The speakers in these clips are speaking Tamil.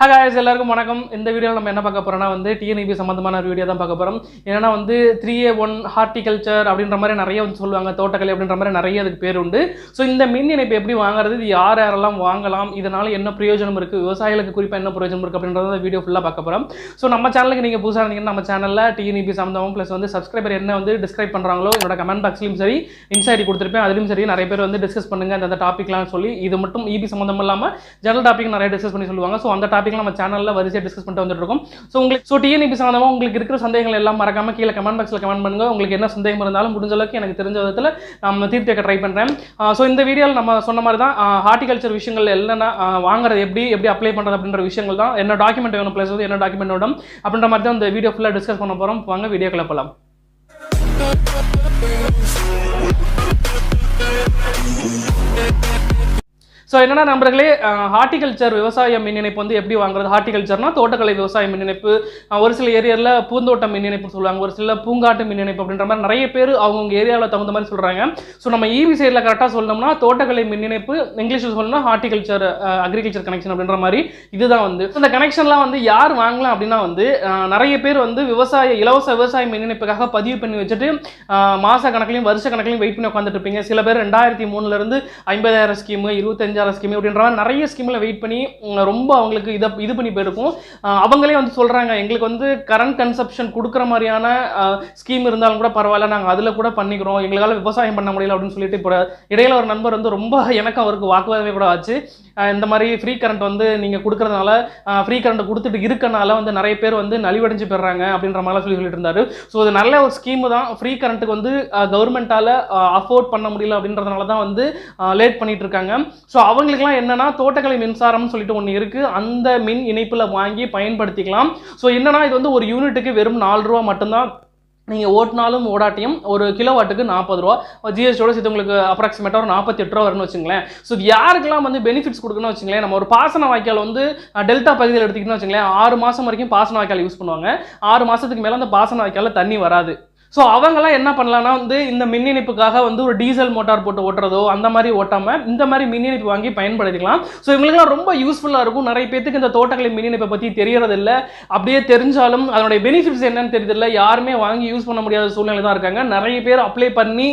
ஹாய் எல்லாருக்கும் வணக்கம். இந்த வீடியோவில் நம்ம என்ன பார்க்க போகிறோம்னா வந்து டிஎன்இபி சம்மந்தமான ஒரு வீடியோ தான் பார்க்க போகிறோம் ஏன்னா வந்து த்ரீ ஏ ஒன் ஹார்டிகல்ச்சர் அப்படின்ற மாதிரி நிறைய வந்து சொல்லுவாங்க. தோட்டக்கலை அப்படின்ற மாதிரி நிறைய அதுக்கு பேர் உண்டு. ஸோ இந்த மின் இணைப்பு எப்படி வாங்குறது? இது யார் யாரெல்லாம் வாங்கலாம்? இதனால் என்ன பிரயோஜனம் இருக்குது விவசாயிகளுக்கு குறிப்பாக என்ன பிரயோஜனம் இருக்குது அப்படின்றத வீடியோ ஃபுல்லாக பார்க்க போகிறோம் ஸோ நம்ம சேனலுக்கு நீங்கள் புதுசாக இருந்தீங்கன்னா நம்ம சேனலில் டிஎன்இபி சம்மந்தமும் ப்ளஸ் வந்து சப்ஸ்கிரைபர் என்ன வந்து டிஸ்கிரைப் பண்ணுறாங்களோ என்னோட கமெண்ட் பாக்ஸ்லையும் சரி இன்சைடி கொடுத்துருப்பேன். அதுலையும் சரி நிறைய பேர் வந்து டிஸ்கஸ் பண்ணுங்க. அந்த டாப்பிக்லாம் சொல்லி இது மட்டும் இபி சம்மந்தம் இல்லாமல் ஜெனரல் டாபிக் நிறைய டிஸ்கஸ் பண்ணி சொல்லுவாங்க. ஸோ அந்த டாபிக்லாம் நம்ம சேனலில் வரிசையாக டிஸ்கஸ் பண்ணிட்டு வந்துட்டு இருக்கோம் ஸோ உங்களுக்கு ஸோ டிஎன்இபி சம்மந்தமாக உங்களுக்கு இருக்கிற சந்தேகங்கள் எல்லாம் மறக்காம கீழே கமெண்ட் பாக்ஸில் கமெண்ட் பண்ணுங்க. உங்களுக்கு என்ன சந்தேகம் இருந்தாலும் முடிஞ்ச அளவுக்கு எனக்கு தெரிஞ்ச விதத்தில் நம்ம தீர்த்து வைக்க ட்ரை பண்ணுறேன் ஸோ இந்த வீடியோவில் நம்ம சொன்ன மாதிரி தான் ஹார்டிகல்ச்சர் விஷயங்கள் என்னென்ன வாங்குறது எப்படி எப்படி அப்ளை பண்ணுறது அப்படின்ற விஷயங்கள் தான். என்ன டாக்குமெண்ட் வேணும் ப்ளஸ் வந்து என்ன டாக்குமெண்ட் வேணும் அப்படின்ற மாதிரி தான் இந்த வீடியோ ஃபுல்லாக டிஸ்கஸ் பண்ண போகிறோம் வாங்க வீடியோ போகலாம் ஸோ என்னென்னா நண்பர்களே ஹார்டிகல்ச்சர் விவசாய மின் இணைப்பு வந்து எப்படி வாங்குறது? ஹார்டிகல்ச்சர்னா தோட்டக்கலை விவசாய மின் இணைப்பு. ஒரு சில ஏரியாவில் பூந்தோட்டம் மின் இணைப்பு சொல்லுவாங்க. ஒரு சில பூங்காட்டு மின் இணைப்பு அப்படின்ற மாதிரி நிறைய பேர் அவங்கவுங்க ஏரியாவில் தகுந்த மாதிரி சொல்கிறாங்க ஸோ நம்ம ஈவி சைடில் கரெக்டாக சொல்லணும்னா தோட்டக்கலை மின் இணைப்பு இங்கிலீஷில் சொல்லணும்னா ஹார்டிகல்ச்சர் அக்ரிகல்ச்சர் கனெக்ஷன் அப்படின்ற மாதிரி இதுதான் வந்து. இந்த கனெக்ஷன்லாம் வந்து யார் வாங்கலாம் அப்படின்னா வந்து நிறைய பேர் வந்து விவசாய இலவச விவசாய மின் இணைப்புக்காக பதிவு பண்ணி வச்சுட்டு மாத கணக்கிலையும் கணக்குலையும் வருஷ கணக்குலையும் வெயிட் பண்ணி உட்காந்துட்டு இருப்பீங்க. சில பேர் ரெண்டாயிரத்தி மூணுலேருந்து ஐம்பதாயிரம் ஸ்கீமு இருபத்தஞ்சு இருபத்தஞ்சாயிரம் ஸ்கீம் அப்படின்ற மாதிரி நிறைய ஸ்கீமில் வெயிட் பண்ணி ரொம்ப அவங்களுக்கு இதை இது பண்ணி போயிருக்கும். அவங்களே வந்து சொல்கிறாங்க எங்களுக்கு வந்து கரண்ட் கன்சப்ஷன் கொடுக்குற மாதிரியான ஸ்கீம் இருந்தாலும் கூட பரவாயில்ல நாங்கள் அதில் கூட பண்ணிக்கிறோம். எங்களால் விவசாயம் பண்ண முடியல அப்படின்னு சொல்லிட்டு இப்போ இடையில ஒரு நண்பர் வந்து ரொம்ப எனக்கு அவருக்கு வாக்குவாதமே கூட ஆச்சு. இந்த மாதிரி ஃப்ரீ கரண்ட் வந்து நீங்கள் கொடுக்குறதுனால ஃப்ரீ கரண்ட் கொடுத்துட்டு இருக்கனால வந்து நிறைய பேர் வந்து நலிவடைஞ்சு போயிடுறாங்க அப்படின்ற மாதிரிலாம் சொல்லி சொல்லிட்டு இருந்தாரு. ஸோ இது நல்ல ஒரு ஸ்கீம் தான். ஃப்ரீ கரண்ட்டுக்கு வந்து கவர்மெண்ட்டால் அஃபோர்ட் பண்ண முடியல அப்படின்றதுனால தான் வந்து லேட் பண்ணிட்டு இருக்காங்க. ஸோ அவங்களுக்குலாம் என்னன்னா தோட்டக்கலை மின்சாரம்னு சொல்லிட்டு ஒன்று இருக்குது அந்த மின் இணைப்பில் வாங்கி பயன்படுத்திக்கலாம். ஸோ என்னென்னா இது வந்து ஒரு யூனிட்டுக்கு வெறும் நாலு ரூபா மட்டும்தான். நீங்கள் ஓட்டினாலும் ஓடாட்டியும் ஒரு கிலோவாட்டுக்கு நாற்பது ரூபா. ஜிஎஸ்டியோட சேர்த்து உங்களுக்கு அப்ராக்சிமேட்டாக ஒரு நாற்பத்தி எட்டு ரூபா வரும்னு வச்சுங்களேன். ஸோ இது யாருக்கெல்லாம் வந்து பெனிஃபிட்ஸ் கொடுக்கணும்னு வச்சுங்களேன். நம்ம ஒரு பாசன வாய்க்கால் வந்து டெல்டா பகுதியில் எடுத்துக்கிட்டோம்னு வச்சுங்களேன். ஆறு மாதம் வரைக்கும் பாசன வாய்க்கால் யூஸ் பண்ணுவாங்க. ஆறு மாதத்துக்கு மேலே அந்த பாசன வாய்க்காலில் தண்ணி வராது. ஸோ அவங்கெல்லாம் என்ன பண்ணலான்னா வந்து இந்த மின் இணைப்புக்காக வந்து ஒரு டீசல் மோட்டார் போட்டு ஓட்டுறதோ அந்த மாதிரி ஓட்டாமல் இந்த மாதிரி மின் இணைப்பு வாங்கி பயன்படுத்திக்கலாம். ஸோ இவங்களுக்குலாம் ரொம்ப யூஸ்ஃபுல்லாக இருக்கும். நிறைய பேத்துக்கு இந்த தோட்டக்கலை மின் இணைப்பை பற்றி தெரியறதில்ல. அப்படியே தெரிஞ்சாலும் அதனுடைய பெனிஃபிட்ஸ் என்னன்னு தெரியறதில்ல. யாருமே வாங்கி யூஸ் பண்ண முடியாத சூழ்நிலை தான் இருக்காங்க. நிறைய பேர் அப்ளை பண்ணி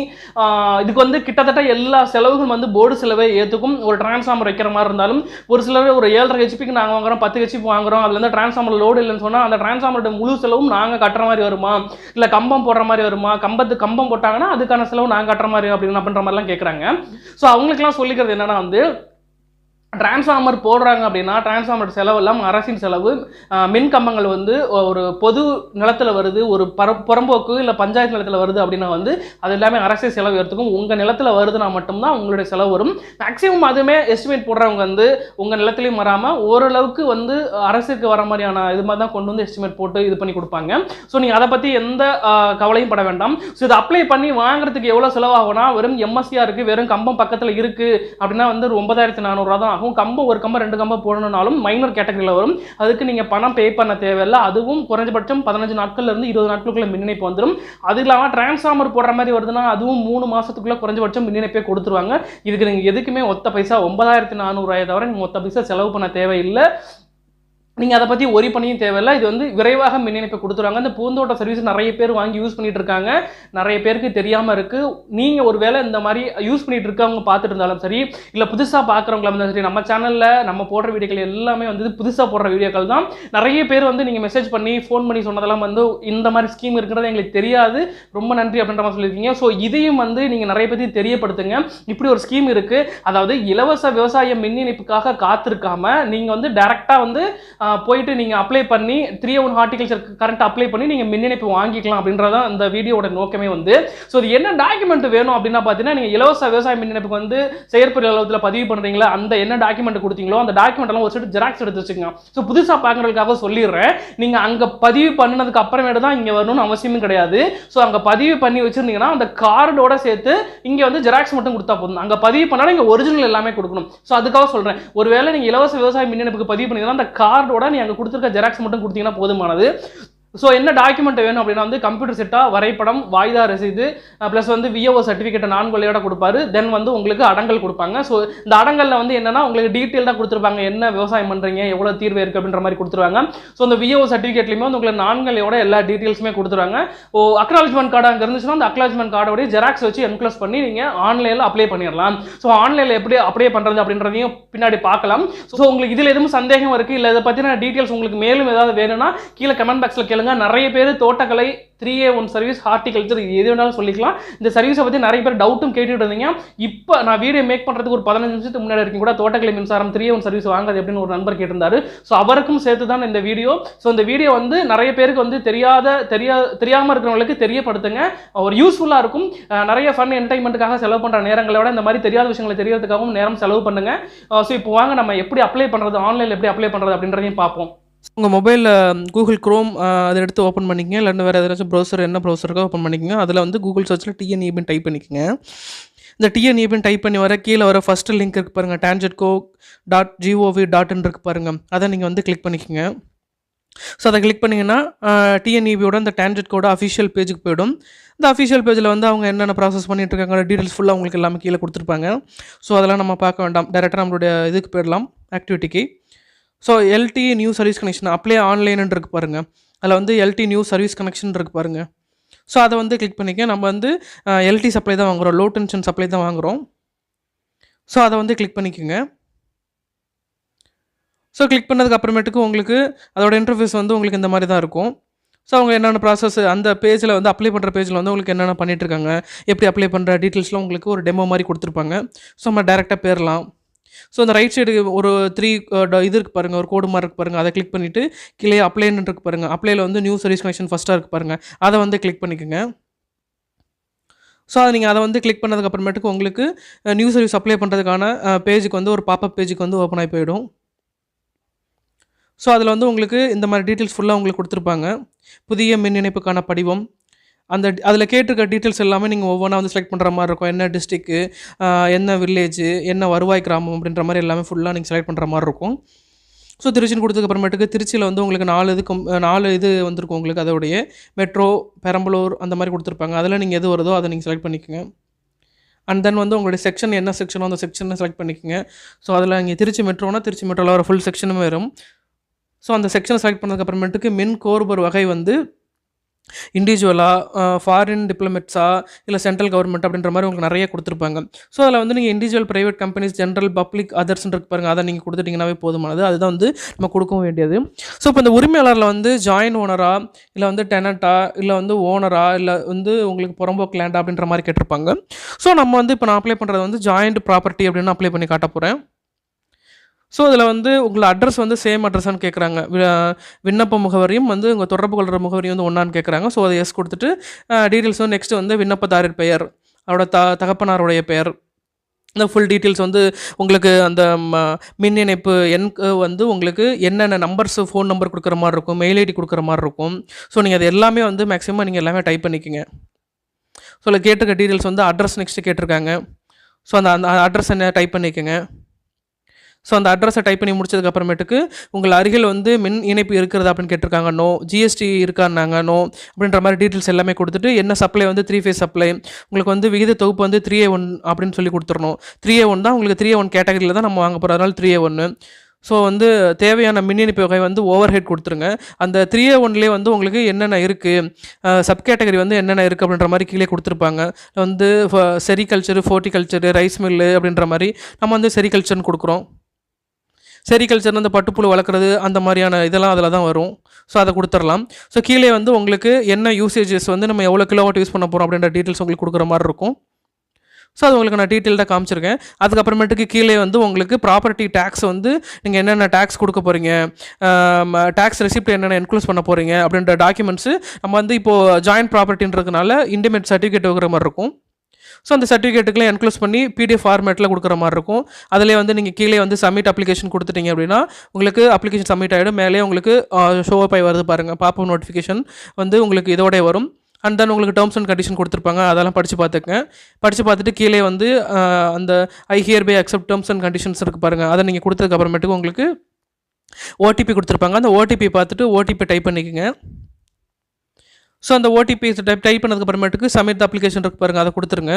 இதுக்கு வந்து கிட்டத்தட்ட எல்லா செலவுகளும் வந்து போர்டு செலவை ஏற்றுக்கும் ஒரு டிரான்ஸ்ஃபார்மர் வைக்கிற மாதிரி இருந்தாலும் ஒரு சிலர் ஒரு ஏழரை ஹெச்பிக்கு நாங்கள் வாங்குறோம் பத்து ஹெச்பி வாங்குறோம் அதுலேருந்து டிரான்ஸ்ஃபார்மர் லோடு இல்லைன்னு சொன்னால் அந்த டிரான்ஸ்ஃபார்மரோட முழு செலவும் நாங்கள் கட்டுற மாதிரி வருமா? இல்லை கம்பம் போடுற மாதிரி வருமா? கம்பத்து கம்பம் போட்டாங்கன்னா அதுக்கான செலவு நாங்கள் கட்டுற மாதிரி அப்படின்னு அப்படின்ற மாதிரிலாம் கேட்குறாங்க ஸோ அவங்களுக்குலாம் சொல்லிக்கிறது என்னன்னா வந்து டிரான்ஸ்ஃபார்மர் போடுறாங்க அப்படின்னா டிரான்ஸ்ஃபார்மர் செலவு இல்லாமல் அரசின் செலவு மின் கம்பங்கள் வந்து ஒரு பொது நிலத்தில் வருது ஒரு பர புறம்போக்கு இல்லை பஞ்சாயத்து நிலத்தில் வருது அப்படின்னா வந்து அது எல்லாமே அரசே செலவு எடுத்துக்கும் உங்கள் நிலத்தில் வருதுன்னா மட்டும்தான் உங்களுடைய செலவு வரும். மேக்ஸிமம் அதுவுமே எஸ்டிமேட் போடுறவங்க வந்து உங்கள் நிலத்துலையும் வராமல் ஓரளவுக்கு வந்து அரசுக்கு வர மாதிரியான இது மாதிரி தான் கொண்டு வந்து எஸ்டிமேட் போட்டு இது பண்ணி கொடுப்பாங்க. ஸோ நீங்கள் அதை பற்றி எந்த கவலையும் பட வேண்டாம். ஸோ இதை அப்ளை பண்ணி வாங்குறதுக்கு எவ்வளோ செலவாகும்னா வெறும் எம்எஸ்சியாக இருக்குது வெறும் கம்பம் பக்கத்தில் இருக்குது அப்படின்னா வந்து ஒரு ஒன்பதாயிரத்தி நானூறுரூவா தான் ஆகும். கம்பம் ஒரு கம்பு ரெண்டு கம்பு போடணும்னாலும் மைனர் கேட்டகரியில் வரும். அதுக்கு நீங்கள் பணம் பே பண்ண தேவையில்லை. அதுவும் குறைஞ்சபட்சம் பதினஞ்சு நாட்கள்லேருந்து இருபது நாட்களுக்குள்ள மின் இணைப்பு வந்துடும் அது இல்லாமல் டிரான்ஸ்ஃபார்மர் போடுற மாதிரி வருதுன்னா அதுவும் மூணு மாதத்துக்குள்ளே குறைஞ்சபட்சம் மின் இணைப்பே கொடுத்துருவாங்க. இதுக்கு நீங்கள் எதுக்குமே ஒத்த பைசா ஒன்பதாயிரத்தி நானூறுரூவாயை தவிர நீங்கள் ஒத்த பைசா செலவு பண்ண தேவையில்லை. நீங்கள் அதை பற்றி ஒரி பண்ணியும் தேவையில்லை. இது வந்து விரைவாக மின் இணைப்பை கொடுத்துருவாங்க இந்த பூந்தோட்ட சர்வீஸ் நிறைய பேர் வாங்கி யூஸ் பண்ணிட்டு இருக்காங்க. நிறைய பேருக்கு தெரியாமல் இருக்குது நீங்கள் ஒரு வேளை இந்த மாதிரி யூஸ் பண்ணிட்டு இருக்கவங்க பார்த்துட்டு இருந்தாலும் சரி இல்லை புதுசாக பார்க்குறவங்களா இருந்தாலும் சரி நம்ம சேனலில் நம்ம போடுற வீடியோக்கள் எல்லாமே வந்து புதுசாக போடுற வீடியோக்கள் தான். நிறைய பேர் வந்து நீங்கள் மெசேஜ் பண்ணி ஃபோன் பண்ணி சொன்னதெல்லாம் வந்து இந்த மாதிரி ஸ்கீம் இருக்கிறது எங்களுக்கு தெரியாது. ரொம்ப நன்றி அப்படின்ற மாதிரி சொல்லியிருக்கீங்க. ஸோ இதையும் வந்து நீங்கள் நிறைய பேருக்கு தெரியப்படுத்துங்க. இப்படி ஒரு ஸ்கீம் இருக்குது அதாவது இலவச விவசாய மின் இணைப்புக்காக காத்திருக்காம நீங்கள் வந்து டேரெக்டாக வந்து போயிட்டு நீங்கள் அப்ளை பண்ணி three one horticulture current apply பண்ணி நீங்கள் மின் இணைப்பு வாங்கிக்கலாம் அப்படின்றத இந்த வீடியோட நோக்கமே வந்து. ஸோ இது என்ன டாக்குமெண்ட் வேணும் அப்படின்னா பார்த்தீங்கன்னா நீங்கள் இலவச விவசாய மின் இணைப்புக்கு வந்து செயற்பொருள் அலுவலகத்தில் பதிவு பண்ணுறீங்களா அந்த என்ன டாக்குமெண்ட் கொடுத்தீங்களோ அந்த டாக்குமெண்ட் எல்லாம் ஒரு செட் ஜெராக்ஸ் எடுத்து வச்சுக்கோங்க ஸோ புதுசாக பார்க்குறதுக்காக சொல்லிடுறேன். நீங்கள் அங்கே பதிவு பண்ணினதுக்கு அப்புறமேட்டு தான் இங்கே வரணும்னு அவசியமும் கிடையாது. ஸோ அங்கே பதிவு பண்ணி வச்சிருந்தீங்கன்னா அந்த கார்டோட சேர்த்து இங்கே வந்து ஜெராக்ஸ் மட்டும் கொடுத்தா போதும். அங்கே பதிவு பண்ணாலும் இங்கே ஒரிஜினல் எல்லாமே கொடுக்கணும். ஸோ அதுக்காக சொல்கிறேன் ஒருவேளை நீங்கள் இலவச விவசாய மின் இணைப்புக்கு பதிவு பண்ணிங்கன்னா அந்த கார்டு கார்டோட நீ அங்கே கொடுத்துருக்க ஜெராக்ஸ் மட்டும் கொடுத்தீங்கன்னா போதுமானது. ஸோ என்ன டாக்குமெண்ட் வேணும் அப்படின்னா வந்து கம்ப்யூட்டர் செட்டாக வரைபடம் வாய்தா ரசீது ப்ளஸ் வந்து விஓஓ சர்டிஃபிகேட் நான்கு வழியோட கொடுப்பாரு. தென் வந்து உங்களுக்கு அடங்கல் கொடுப்பாங்க. ஸோ இந்த அடங்கலில் வந்து என்னன்னா உங்களுக்கு டீட்டெயில்டாக கொடுத்துருப்பாங்க. என்ன விவசாயம் பண்ணுறீங்க எவ்வளோ தீர்வு இருக்குது அப்படின்ற மாதிரி கொடுத்துருவாங்க. ஸோ இந்த விஓ சர்டிஃபிகேட்லையுமே வந்து உங்களுக்கு நான்களையோட எல்லா டீட்டெயில்ஸுமே கொடுத்துருவாங்க. ஓ அக்னாலஜ்மெண்ட் கார்டு அங்கே இருந்துச்சுன்னா அந்த அக்னாலஜ்மெண்ட் கார்டோடைய ஜெராக்ஸ் வச்சு என்க்ளோஸ் பண்ணி நீங்கள் ஆன்லைனில் அப்ளை பண்ணிடலாம். ஸோ ஆன்லைனில் எப்படி அப்ளை பண்ணுறது அப்படின்றதையும் பின்னாடி பார்க்கலாம். ஸோ உங்களுக்கு இதில் எதுவும் சந்தேகம் இருக்குது இல்லை இதை பற்றின டீட்டெயில்ஸ் உங்களுக்கு மேலும் ஏதாவது வேணும்னா கீழே கமெண்ட் பாக்ஸில் கேளுங்க. நிறைய பேர் தோட்டக்கலை three A one service horticulture இது எது வேணாலும் சொல்லிக்கலாம். இந்த சர்வீஸை பற்றி நிறைய பேர் டவுட்டும் கேட்டுட்டு இருந்தீங்க. இப்போ நான் வீடியோ மேக் பண்ணுறதுக்கு ஒரு பதினஞ்சு நிமிஷத்துக்கு முன்னாடி இருக்கும் கூட தோட்டக்கலை மின்சாரம் த்ரீ ஒன் சர்வீஸ் வாங்குறது அப்படின்னு ஒரு நண்பர் கேட்டிருந்தாரு. ஸோ அவருக்கும் சேர்த்து தான் இந்த வீடியோ. ஸோ இந்த வீடியோ வந்து நிறைய பேருக்கு வந்து தெரியாத தெரியா தெரியாமல் இருக்கிறவங்களுக்கு தெரியப்படுத்துங்க. ஒரு யூஸ்ஃபுல்லாக இருக்கும். நிறைய ஃபன் என்டர்டைன்மெண்ட்டுக்காக செலவு பண்ணுற நேரங்களை விட இந்த மாதிரி தெரியாத விஷயங்களை தெரியறதுக்காகவும் நேரம் செலவு பண்ணுங்க. ஸோ இப்போ வாங்க நம்ம எப்படி அப்ளை பண்ணுறது ஆன்லைனில் எப்படி அப்ளை பண்ணுறது அப்படின்றதையும் பார்ப்போம். உங்கள் மொபைலில் கூகுள் க்ரோம் அதை எடுத்து ஓப்பன் பண்ணிக்கங்க. இல்லைன்னா வேறு ஏதாச்சும் ப்ரௌசர் என்ன ப்ரௌசர் இருக்கோ ஓப்பன் பண்ணிக்கங்க. அதில் வந்து கூகுள் சர்ச்சில் டிஎன்இபின்னு டைப் பண்ணிக்கோங்க. இந்த டிஎன்இபின்னு டைப் பண்ணி வர கீழே வர ஃபஸ்ட்டு லிங்க் இருக்குது பாருங்கள் டான்ஜெட்கோ டாட் ஜிஓவி டாட் இருக்குது பாருங்கள் அதை நீங்கள் வந்து கிளிக் பண்ணிக்கோங்க. ஸோ அதை கிளிக் பண்ணிங்கன்னா டிஎன்இபியோட இந்த டான்ஜெட் கோட அஃபிஷியல் பேஜுக்கு போயிடும். இந்த அஃபிஷியல் பேஜில் வந்து அவங்க என்னென்ன ப்ராசஸ் பண்ணிட்டு இருக்காங்க டீட்டெயில்ஸ் ஃபுல்லாக உங்களுக்கு எல்லாமே கீழே கொடுத்துருப்பாங்க. ஸோ அதெல்லாம் நம்ம பார்க்க வேண்டாம். டேரெக்டாக நம்மளுடைய இதுக்கு போயிடலாம். ஆக்டிவிட்டிக்கு so LT new service connection apply ஆன்லைன்னு இருக்கு பாருங்க. அதில் வந்து எல்டி நியூ சர்வீஸ் கனெக்ஷன் இருக்கு பாருங்க. ஸோ அதை வந்து கிளிக் பண்ணிக்க நம்ம வந்து எல்டி சப்ளை தான் வாங்குகிறோம் லோ டென்ஷன் சப்ளை தான் வாங்குறோம். ஸோ அதை வந்து கிளிக் பண்ணிக்கோங்க. ஸோ கிளிக் பண்ணதுக்கு அப்புறமேட்டுக்கு உங்களுக்கு அதோட இன்டர்ஃபேஸ் வந்து உங்களுக்கு இந்த மாதிரி தான் இருக்கும். ஸோ அவங்க என்னென்ன ப்ராசஸ் அந்த பேஜில் வந்து அப்ளை பண்ணுற பேஜில் வந்து உங்களுக்கு என்னென்ன பண்ணிகிட்ருக்காங்க எப்படி அப்ளை பண்ணுற டீட்டெயில்ஸ்லாம் உங்களுக்கு ஒரு டெமோ மாதிரி கொடுத்துருப்பாங்க. ஸோ நம்ம டேரெக்டாக போயிடலாம் ஸோ அந்த ரைட் சைடு ஒரு த்ரீ uh, இது இருக்கு பாருங்கள் ஒரு கோடு மாதிரி இருக்குது பாருங்கள் அதை கிளிக் பண்ணிவிட்டு கீழே அப்ளைன்னு இருக்கு பாருங்கள் அப்ளையில் வந்து நியூ சர்வீஸ் கனெக்ஷன் ஃபஸ்ட்டாக இருக்கு பாருங்கள் அதை வந்து கிளிக் பண்ணிக்கோங்க. ஸோ அதை நீங்கள் அதை வந்து கிளிக் பண்ணதுக்கப்புறமேட்டுக்கு உங்களுக்கு uh, நியூ சர்வீஸ் அப்ளை பண்ணுறதுக்கான பேஜுக்கு uh, வந்து ஒரு பாப்பப் பேஜுக்கு வந்து ஓப்பன் ஆகி போயிடும். ஸோ அதில் வந்து உங்களுக்கு இந்த மாதிரி டீட்டெயில்ஸ் ஃபுல்லாக உங்களுக்கு கொடுத்துருப்பாங்க. புதிய மின் இணைப்புக்கான படிவம் அந்த அதில் கேட்டிருக்க டீட்டெயில்ஸ் எல்லாமே நீங்கள் ஒவ்வொன்றா வந்து செலக்ட் பண்ணுற மாதிரி இருக்கும். என்ன டிஸ்ட்ரிக்கு என்ன வில்லேஜ் என்ன வருவாய் கிராமம் அப்படின்ற மாதிரி எல்லாமே ஃபுல்லாக நீங்கள் செலக்ட் பண்ணுற மாதிரி இருக்கும். ஸோ திருச்சின்னு கொடுத்ததுக்கப்புறமேட்டுக்கு திருச்சியில் வந்து உங்களுக்கு நாலு இது கம் நாலு இது வந்திருக்கும் உங்களுக்கு அதோடைய. மெட்ரோ பெரம்பலூர் அந்த மாதிரி கொடுத்துருப்பாங்க. அதில் நீங்கள் எது வருதோ அதை நீங்கள் செலக்ட் பண்ணிக்கோங்க. அண்ட் தென் வந்து உங்களுடைய செக்ஷன் என்ன செக்ஷனோ அந்த செக்ஷனை செலக்ட் பண்ணிக்கோங்க. ஸோ அதில் இங்கே திருச்சி மெட்ரோனா திருச்சி மெட்ரோவில் வர ஃபுல் செக்ஷனும் வரும். ஸோ அந்த செக்ஷனை செலக்ட் பண்ணதுக்கப்புறமேட்டுக்கு மின் கோர்பர் வகை வந்து இண்டிவிஜுவலாக ஃபாரின் டிப்ளமெட்ஸா இல்லை சென்ட்ரல் கவர்மெண்ட் அப்படின்ற மாதிரி உங்களுக்கு நிறைய கொடுத்துருப்பாங்க. ஸோ அதில் வந்து நீங்கள் individual private companies general public அதர்ஸ்னு இருக்கு பாருங்க. அதை நீங்கள் கொடுத்துட்டிங்கனாவே போதுமானது. அதுதான் வந்து நம்ம கொடுக்கவும் வேண்டியது. ஸோ இப்போ இந்த உரிமையாளரில் வந்து ஜாயின் ஓனரா இல்லை வந்து டெனட்டா இல்லை வந்து ஓனரா இல்லை வந்து உங்களுக்கு புறம்போக்கு லேண்டா அப்படின்ற மாதிரி கேட்டிருப்பாங்க. ஸோ நம்ம வந்து இப்போ நான் அப்ளை பண்ணுறது வந்து ஜாயிண்ட் ப்ராப்பர்ட்டி அப்படின்னு அப்ளை பண்ணி காட்ட போகிறேன் ஸோ அதில் வந்து உங்களை அட்ரஸ் வந்து சேம் அட்ரஸான்னு கேட்குறாங்க விண்ணப்ப முகவரியும் வந்து உங்கள் தொடர்பு கொள்கிற முகவரியும் வந்து ஒன்றான்னு கேட்குறாங்க ஸோ அதை எஸ் கொடுத்துட்டு டீட்டெயில்ஸ் வந்து நெக்ஸ்ட் வந்து விண்ணப்பதாரர் பெயர் அவரோட த தகப்பனாருடைய பெயர். இந்த ஃபுல் டீட்டெயில்ஸ் வந்து உங்களுக்கு அந்த ம, மின் இணைப்பு எண்க்கு வந்து உங்களுக்கு என்னென்ன நம்பர்ஸ் ஃபோன் நம்பர் கொடுக்குற மாதிரி இருக்கும் மெயில் ஐடி கொடுக்குற மாதிரி இருக்கும். ஸோ நீங்கள் அது எல்லாமே வந்து மேக்ஸிமம் நீங்கள் எல்லாமே டைப் பண்ணிக்கோங்க. ஸோ அதில் கேட்டிருக்க டீட்டெயில்ஸ் வந்து அட்ரஸ் நெக்ஸ்ட்டு கேட்டிருக்காங்க. ஸோ அந்த அந்த அட்ரஸ் என்ன டைப் பண்ணிக்கோங்க. ஸோ அந்த அட்ரஸை டைப் பண்ணி முடிச்சதுக்கு அப்புறமேட்டுக்கு உங்கள் அருகில் வந்து மின் இணைப்பு இருக்கிறதா அப்படின்னு கேட்டிருக்காங்க. No GST இருக்கான்னாங்க. நோ அப்படின்ற மாதிரி டீட்டெயில்ஸ் எல்லாமே கொடுத்துட்டு என்ன சப்ளை வந்து த்ரீ ஃபேஸ் சப்ளை உங்களுக்கு வந்து விகித தொகுப்பு வந்து த்ரீ ஏ ஒன் அப்படின்னு சொல்லி கொடுத்துடணும். த்ரீ ஏ ஒன் தான் உங்களுக்கு த்ரீ ஏ ஒன் கேட்டகரியில் தான் நம்ம வாங்க போகிறோம் அதனால் த்ரீ ஏ ஒன்று ஸோ வந்து தேவையான மின் இணைப்பு வகை வந்து ஓவர் ஹெட் கொடுத்துருங்க. அந்த த்ரீ ஏ ஒன்லேயே வந்து உங்களுக்கு என்னென்ன இருக்குது சப் கேட்டகரி வந்து என்னென்ன இருக்குது அப்படின்ற மாதிரி கீழே கொடுத்துருப்பாங்க. வந்து செரிகல்ச்சரு ஃபோர்ட்டிகல்ச்சரு ரைஸ் மில்லு அப்படின்ற மாதிரி நம்ம வந்து செரிகல்ச்சர்னு கொடுக்குறோம். செரிகல்ச்சர் அந்த பட்டுப்புழு வளர்க்குறது அந்த மாதிரியான இதெல்லாம் அதில் தான் வரும். ஸோ அதை கொடுத்துடலாம். ஸோ கீழே வந்து உங்களுக்கு என்ன யூசேஜஸ் வந்து நம்ம எவ்வளோ கிலோவாட் யூஸ் பண்ண போகிறோம் அப்படின்ற டீட்டெயில்ஸ் உங்களுக்கு கொடுக்குற மாதிரி இருக்கும். ஸோ அது உங்களுக்கு நான் டீட்டெயில்டாக காமிச்சிருக்கேன். அதுக்கப்புறமேட்டுக்கு கீழே வந்து உங்களுக்கு ப்ராப்பர்ட்டி டேக்ஸ் வந்து நீங்கள் என்னென்ன டேக்ஸ் கொடுக்க போகிறீங்க டேக்ஸ் ரெசிப்ட் என்னென்ன இன்க்ளூஸ் பண்ண போகிறீங்க அப்படின்ற டாக்குமெண்ட்ஸு நம்ம வந்து இப்போது ஜாயின்ட் ப்ராப்பர்ட்டின்றதுனால இண்டிமேட் சர்டிஃபிகேட் வைக்கிற மாதிரி இருக்கும். ஸோ அந்த சர்டிஃபிகேட்டுக்குலாம் என்க்ளோஸ் பண்ணி பிடிஎஃப் ஃபார்மேட்டில் கொடுக்குற மாதிரி இருக்கும். அதிலே வந்து நீங்கள் கீழே வந்து சப்மிட் அப்ளிகேஷன் கொடுத்துட்டீங்க அப்படின்னா உங்களுக்கு அப்ளிகேஷன் சப்மிட் ஆகிடும் மேலே உங்களுக்கு ஷோ அப் ஆகி வருது பாருங்கள் பாப்பப் நோட்டிஃபிகேஷன் வந்து உங்களுக்கு இதோட வரும். அண்ட் தென் உங்களுக்கு டேர்ம்ஸ் அண்ட் கண்டிஷன் கொடுத்துருப்பாங்க. அதெல்லாம் படித்து பார்த்துக்கங்க. படித்து பார்த்துட்டு கீழே வந்து அந்த I hereby accept terms and conditions இருக்குது பாருங்கள் அதை நீங்கள் கொடுத்ததுக்கு அப்புறமேட்டுக்கு உங்களுக்கு ஓடிபி கொடுத்துருப்பாங்க. அந்த ஓடிபி பார்த்துட்டு ஓடிபி டைப் பண்ணிக்கோங்க. ஸோ அந்த ஓடிபி டைப் டைப் பண்ணதுக்கு அப்புறமேட்டுக்கு சப்மிட் அப்ளிகேஷன் இருக்கு பாருங்கள் அதை கொடுத்துருங்க.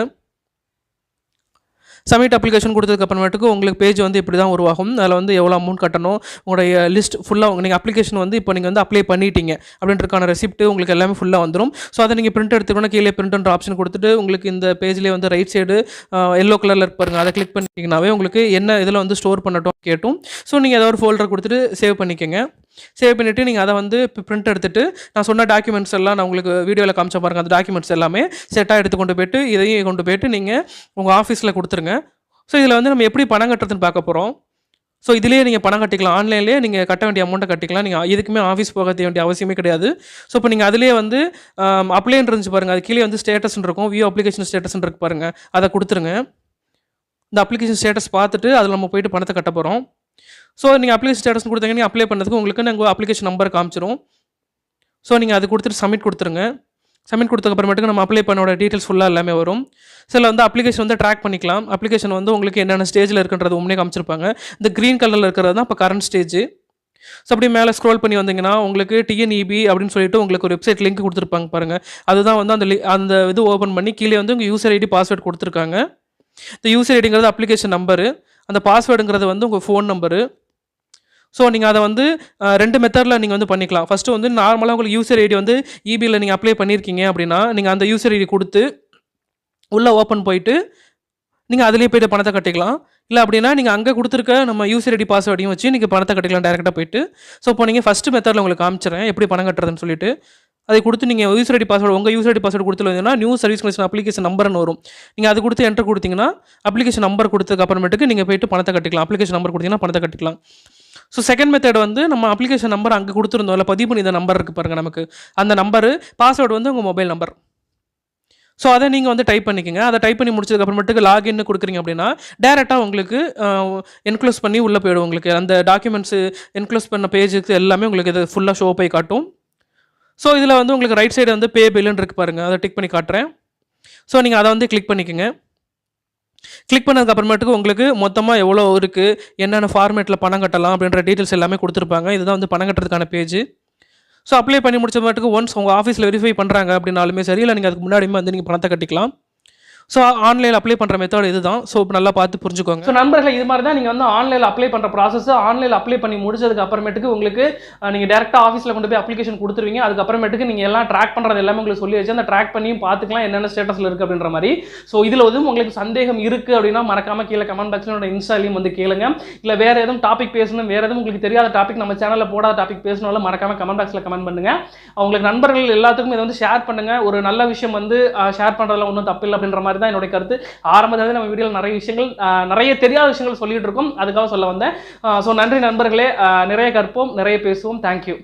சப்மிட் அப்ளிகேஷன் கொடுத்ததுக்கப்புறமேட்டுக்கு உங்களுக்கு பேஜ் வந்து இப்படி தான் உருவாகும். அதில் வந்து எவ்வளோ அமௌண்ட் கட்டணும் உங்களுடைய லிஸ்ட் ஃபுல்லாக நீங்கள் அப்ளிகேஷன் வந்து இப்போ நீங்கள் வந்து அப்ளை பண்ணிட்டீங்க அப்படின்றக்கான ரெசிப்ட் உங்களுக்கு எல்லாமே ஃபுல்லாக வந்துடும் ஸோ அதை நீங்கள் பிரிண்ட் எடுத்துக்கணும் கீழே பிரிண்ட்ன்ற ஆப்ஷன் கொடுத்துட்டு உங்களுக்கு இந்த பேஜ்லேயே வந்து ரைட் சைடு எல்லோ கலரில் இருப்பாருங்க அதை கிளிக் பண்ணிட்டீங்கன்னாவே உங்களுக்கு என்ன இதில் வந்து ஸ்டோர் பண்ணட்டும் கேட்டும். ஸோ நீங்கள் ஏதாவது ஒரு ஃபோல்டர் கொடுத்துட்டு சேவ் பண்ணிக்கோங்க. சேவ் பண்ணிவிட்டு நீங்கள் அதை வந்து பிரிண்ட் எடுத்துகிட்டு நான் சொன்ன டாக்குமெண்ட்ஸ் எல்லாம் நான் உங்களுக்கு வீடியோவில் காமிச்ச பாருங்கள் அந்த டாக்குமெண்ட்ஸ் எல்லாமே செட்டாக எடுத்து கொண்டு போயிட்டு இதையும் கொண்டு போயிட்டு நீங்கள் உங்கள் ஆஃபீஸில் கொடுத்துருங்க. ஸோ இதில் வந்து நம்ம எப்படி பணம் கட்டுறதுன்னு பார்க்க போகிறோம் ஸோ இதுலேயே நீங்கள் பணம் கட்டிக்கலாம். ஆன்லைன்லேயே நீங்கள் கட்ட வேண்டிய அமௌண்ட்டை கட்டிக்கலாம். நீங்கள் இதுக்குமே ஆஃபீஸ் போக வேண்டிய அவசியமே கிடையாது. ஸோ இப்போ நீங்கள் அதிலே வந்து அப்ளைன்னு இருந்துச்சு பாருங்கள் அது கீழே வந்து ஸ்டேட்டஸ்னு இருக்கும். வியூ அப்ளிகேஷன் ஸ்டேட்டஸ் இருக்கு பாருங்கள் அதை கொடுத்துருங்க. இந்த அப்ளிகேஷன் ஸ்டேட்டஸ் பார்த்துட்டு அதில் நம்ம போயிட்டு பணத்தை கட்ட போகிறோம் ஸோ நீங்கள் அப்ளிகேஷன் ஸ்டேட்டஸ் கொடுத்தீங்க நீங்கள் அப்ளை பண்ணதுக்கு உங்களுக்கு நாங்கள் அப்ளிகேஷன் நம்பர் காமிச்சிரும். ஸோ நீங்கள் அது கொடுத்துட்டு சப்மிட் கொடுத்துருங்க. சப்மிட் கொடுத்ததுக்கு நம்ம அப்ளை பண்ணோட டீட்டெயில்ஸ் ஃபுல்லாக எல்லாமே வரும். சில வந்து அப்ளிகேஷன் வந்து ட்ராக் பண்ணிக்கலாம். அப்ளிகேஷன் வந்து உங்களுக்கு என்னென்ன ஸ்டேஜில் இருக்குன்றது உண்மையே காமிச்சிருப்பாங்க. இந்த க்ரீன் கலரில் இருக்கிறது தான் இப்போ கரண்ட் ஸ்டேஜ் ஸோ அப்படி மேலே ஸ்க்ரோல் பண்ணி வந்தீங்கன்னா உங்களுக்கு டிஎன்இபி அப்படின்னு சொல்லிட்டு உங்களுக்கு ஒரு வெப்சைட் லிங்க் கொடுத்துருப்பாங்க பாருங்கள் அதுதான் வந்து அந்த லி அந்த இது ஓப்பன் பண்ணி கீழே வந்து உங்கள் யூசர் ஐடி பாஸ்வேர்டு கொடுத்துருக்காங்க. இந்த யூசர் ஐடிங்கிறது அப்ளிகேஷன் நம்பரு அந்த பாஸ்வேர்டுங்கிறது வந்து உங்கள் ஃபோன் நம்பரு ஸோ நீங்கள் அதை வந்து ரெண்டு மெத்தடில் நீங்கள் வந்து பண்ணிக்கலாம். ஃபஸ்ட்டு வந்து நார்மலாக உங்களுக்கு யூசர் ஐடி வந்து இபியில் நீங்கள் அப்ளை பண்ணியிருக்கீங்க அப்படின்னா நீங்கள் அந்த யூசர் ஐடி கொடுத்து உள்ளே ஓப்பன் போயிட்டு நீங்கள் அதுலேயே போய்ட்டு பணத்தை கட்டிக்கலாம். இல்லை அப்படின்னா நீங்கள் அங்கே கொடுத்துருக்க நம்ம யூசர் ஐடி பாஸ்வேர்டையும் வச்சு நீங்கள் பணத்தை கட்டிக்கலாம் டேரெக்டாக போயிட்டு. ஸோ இப்போ நீங்கள் ஃபஸ்ட்டு மெத்தடில் உங்களுக்கு காமிச்சிறேன் எப்படி பணம் கட்டுறதுன்னு சொல்லிட்டு. அதை கொடுத்து நீங்கள் யூசர் ஐடி பாஸ்வேர்டு உங்கள் யூசர் ஐடி பாஸ்வேர்டு கொடுத்துருந்தீங்கன்னா நியூ சர்வீஸ் கனெக்ஷன் அப்ளிகேஷன் நம்பர்னு வரும். நீங்கள் அது கொடுத்து என்டர் கொடுத்தீங்கன்னா அப்ளிகேஷன் நம்பர் கொடுத்ததுக்கு அப்புறமேட்டுக்கு நீங்கள் போயிட்டு பணத்தை கட்டிக்கலாம். அப்ளிகேஷன் நம்பர் கொடுத்தீங்கன்னா பணத்தை கட்டிக்கலாம். ஸோ செகண்ட் மெத்தட் வந்து நம்ம அப்ளிகேஷன் நம்பர் அங்கே கொடுத்துருந்தோம்ல பதிவு பண்ணி இந்த நம்பர் இருக்குது பாருங்கள் நமக்கு. அந்த நம்பரு பாஸ்வேர்டு வந்து உங்கள் மொபைல் நம்பர் ஸோ அதை நீங்கள் வந்து டைப் பண்ணிக்கோங்க. அதை டைப் பண்ணி முடிச்சதுக்கப்புறமேட்டுக்கு லாகின்னு கொடுக்குறீங்க அப்படின்னா டேரெக்டாக உங்களுக்கு என்க்ளோஸ் பண்ணி உள்ளே போயிடும் உங்களுக்கு. அந்த டாக்குமெண்ட்ஸு என்க்ளோஸ் பண்ண பேஜுக்கு எல்லாமே உங்களுக்கு இது ஃபுல்லாக ஷோ போய் காட்டும். ஸோ இதில் வந்து உங்களுக்கு ரைட் சைடு வந்து பே பில்லுன்னு இருக்கு பாருங்கள் அதை டிக் பண்ணி காட்டுறேன். ஸோ நீங்கள் அதை வந்து கிளிக் பண்ணிக்கோங்க. கிளிக் பண்ணதுக்கு அப்புறமேட்டுக்கு உங்களுக்கு மொத்தமாக எவ்வளோ இருக்குது என்னென்ன ஃபார்மேட்டில் பணம் கட்டலாம் அப்படின்ற டீட்டெயில்ஸ் எல்லாமே கொடுத்துருப்பாங்க. இதுதான் வந்து பணம் கட்டுறதுக்கான பேஜ் ஸோ அப்ளை பண்ணி முடிச்ச மாட்டுக்கு ஒன்ஸ் உங்கள் ஆஃபீஸில் வெரிஃபை பண்ணுறாங்க அப்படின்னாலுமே சரி இல்லை நீங்கள் அதுக்கு முன்னாடியுமே வந்து நீங்கள் பணத்தை கட்டிக்கலாம். ஸோ ஆன்லைனில் அப்ளை பண்ணுற மெத்தட் இதுதான். ஸோ நல்லா பார்த்து புரிஞ்சுக்கோங்க. ஸோ நண்பர்கள் இது மாதிரி தான் நீங்கள் வந்து ஆன்லைனில் அப்ளை பண்ணுற ப்ராசஸ் ஆன்லைனில் அப்ளை பண்ணி முடிச்சதுக்கு அப்புறமேட்டுக்கு உங்களுக்கு நீங்கள் டேரெக்டாக ஆஃபீஸில் கொண்டு போய் அப்ளிகேஷன் கொடுத்துருவீங்க. அதுக்கப்புறமேட்டுக்கு நீங்கள் எல்லாம் ட்ராக் பண்ணுறது எல்லாமே உங்களுக்கு சொல்லி வச்சு அந்த ட்ராக் பண்ணியும் பார்த்துக்கலாம் என்னென்ன ஸ்டேட்டஸில் இருக்குது அப்படின்ற மாதிரி. ஸோ இதில் வந்து உங்களுக்கு சந்தேகம் இருக்குது அப்படின்னா மறக்காமல் கீழே கமெண்ட் பாக்ஸில் என்னோட இன்ஸ்டாலையும் வந்து கேளுங்க. இல்லை வேறு எதுவும் டாபிக் பேசணும் வேறு எதுவும் உங்களுக்கு தெரியாத டாபிக் நம்ம சேனலில் போடாத டாபிக் பேசணும்ல மறக்காமல் கமெண்ட் பாக்ஸில் கமெண்ட் பண்ணுங்கள் உங்களுக்கு நண்பர்கள் எல்லாத்துக்கும் இதை வந்து ஷேர் பண்ணுங்க. ஒரு நல்ல விஷயம் வந்து ஷேர் பண்ணுறதுல ஒன்றும் தப்பு இல்லை அப்படின்ற மாதிரி தான் என்னுடைய கருத்து. ஆரம்பத்தில் நம்ம வீடியோவில் நிறைய விஷயங்கள் நிறைய தெரியாத விஷயங்கள் சொல்லிட்டு இருக்கோம். அதுக்காக சொல்ல வந்தேன். ஸோ நன்றி நண்பர்களே. நிறைய கற்போம் நிறைய பேசுவோம். தேங்க்யூ